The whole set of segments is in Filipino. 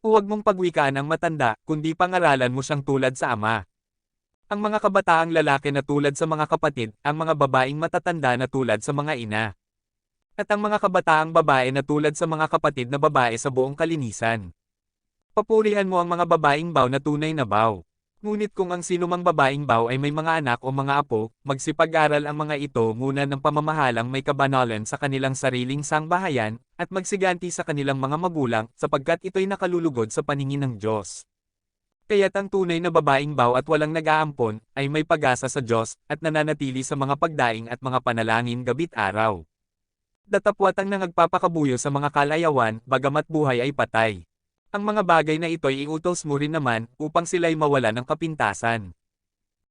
Huwag mong pagwikaan ang matanda, kundi pangaralan mo siyang tulad sa ama. Ang mga kabataang lalaki na tulad sa mga kapatid, ang mga babaeng matatanda na tulad sa mga ina. At ang mga kabataang babae na tulad sa mga kapatid na babae sa buong kalinisan. Papurihan mo ang mga babaeng baw na tunay na baw. Ngunit kung ang sinumang babaeng baw ay may mga anak o mga apo, magsipag-aral ang mga ito muna ng pamamahalang may kabanalan sa kanilang sariling sangbahayan, at magsiganti sa kanilang mga magulang, sapagkat ito'y nakalulugod sa paningin ng Diyos. Kaya't ang tunay na babaeng baw at walang nag-aampon, ay may pag-asa sa Diyos, at nananatili sa mga pagdaing at mga panalangin gabit araw. Datapwat ang nangagpapakabuyo sa mga kalayawan, bagamat buhay ay patay. Ang mga bagay na ito'y iutos mo rin naman, upang sila'y mawala ng kapintasan.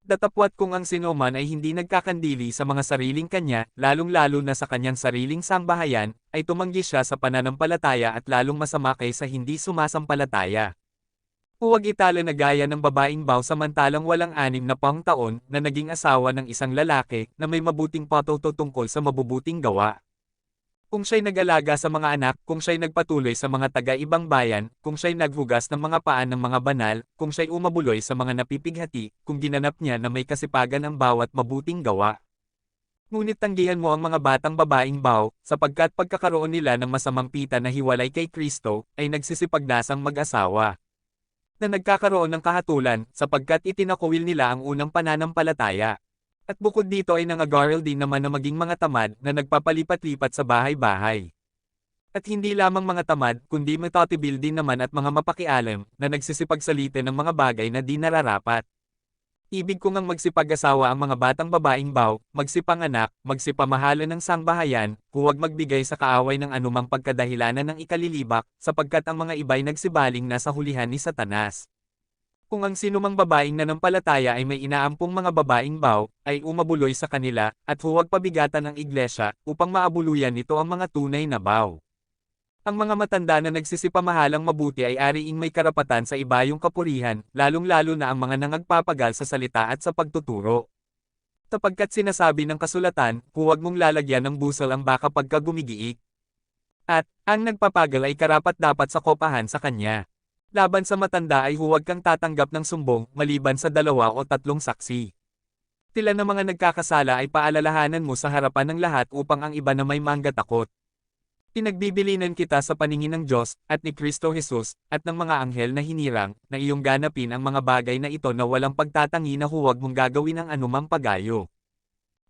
Datapwat kung ang sinuman ay hindi nagkakandili sa mga sariling kanya, lalong-lalo na sa kanyang sariling sambahayan, ay tumanggi siya sa pananampalataya at lalong masama kaysa hindi sumasampalataya. Huwag itala na gaya ng babaeng baw samantalang walang anim na pang taon na naging asawa ng isang lalaki na may mabuting patuto tungkol sa mabubuting gawa. Kung siya'y nag-alaga sa mga anak, kung siya'y nagpatuloy sa mga taga-ibang bayan, kung siya'y naghugas ng mga paan ng mga banal, kung siya'y umabuloy sa mga napipighati, kung ginanap niya na may kasipagan ang bawat mabuting gawa. Ngunit tanggihan mo ang mga batang babaeng baw, sapagkat pagkakaroon nila ng masamang pita na hiwalay kay Kristo, ay nagsisipagnasang mag-asawa. Na nagkakaroon ng kahatulan, sapagkat itinakuwil nila ang unang pananampalataya. At bukod dito ay nangagaril din naman na maging mga tamad na nagpapalipat-lipat sa bahay-bahay. At hindi lamang mga tamad, kundi matatibil din naman at mga mapakialam na nagsisipagsalita ng mga bagay na di nararapat. Ibig ko ngang magsipag-asawa ang mga batang babaeng baw, magsipanganak, magsipamahalan ng sangbahayan, huwag magbigay sa kaaway ng anumang pagkadahilanan ng ikalilibak, sapagkat ang mga iba'y nagsibaling na sa hulihan ni Satanas. Kung ang sinumang babaeng nanampalataya ay may inaampong mga babaeng baw, ay umabuloy sa kanila, at huwag pabigatan ng iglesia, upang maabuluyan nito ang mga tunay na baw. Ang mga matanda na nagsisipamahalang mabuti ay ariing may karapatan sa ibayong kapurihan, lalong-lalo na ang mga nangagpapagal sa salita at sa pagtuturo. Tapagkat sinasabi ng kasulatan, huwag mong lalagyan ng busol ang baka pagka gumigiik. At, ang nagpapagal ay karapat dapat sa kopahan sa kanya. Laban sa matanda ay huwag kang tatanggap ng sumbong, maliban sa dalawa o tatlong saksi. Tila na mga nagkakasala ay paalalahanan mo sa harapan ng lahat upang ang iba na may mangga takot. Pinagbibilinan kita sa paningin ng Diyos, at ni Kristo Jesus, at ng mga anghel na hinirang, na iyong ganapin ang mga bagay na ito na walang pagtatangi na huwag mong gagawin ang anumang pagayo.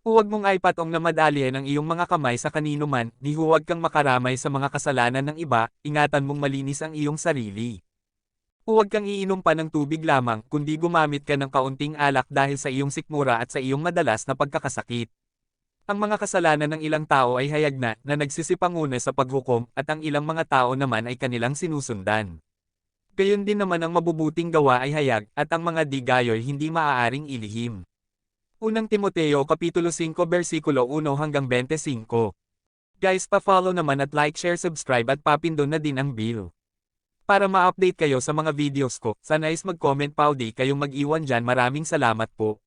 Huwag mong ay patong na madalian ang iyong mga kamay sa kanino man, ni huwag kang makaramay sa mga kasalanan ng iba, ingatan mong malinis ang iyong sarili. Huwag kang iinom pa ng tubig lamang, kundi gumamit ka ng kaunting alak dahil sa iyong sikmura at sa iyong madalas na pagkakasakit. Ang mga kasalanan ng ilang tao ay hayag na, na nagsisipanguna sa paghukom, at ang ilang mga tao naman ay kanilang sinusundan. Gayon din naman ang mabubuting gawa ay hayag, at ang mga digayo'y hindi maaaring ilihim. Unang Timoteo Kapitulo 5 versikulo 1 hanggang 25. Guys pa-follow naman at like share subscribe at papindon na din ang bell. Para ma-update kayo sa mga videos ko, sana is mag-comment pa o di kayong mag-iwan dyan maraming salamat po.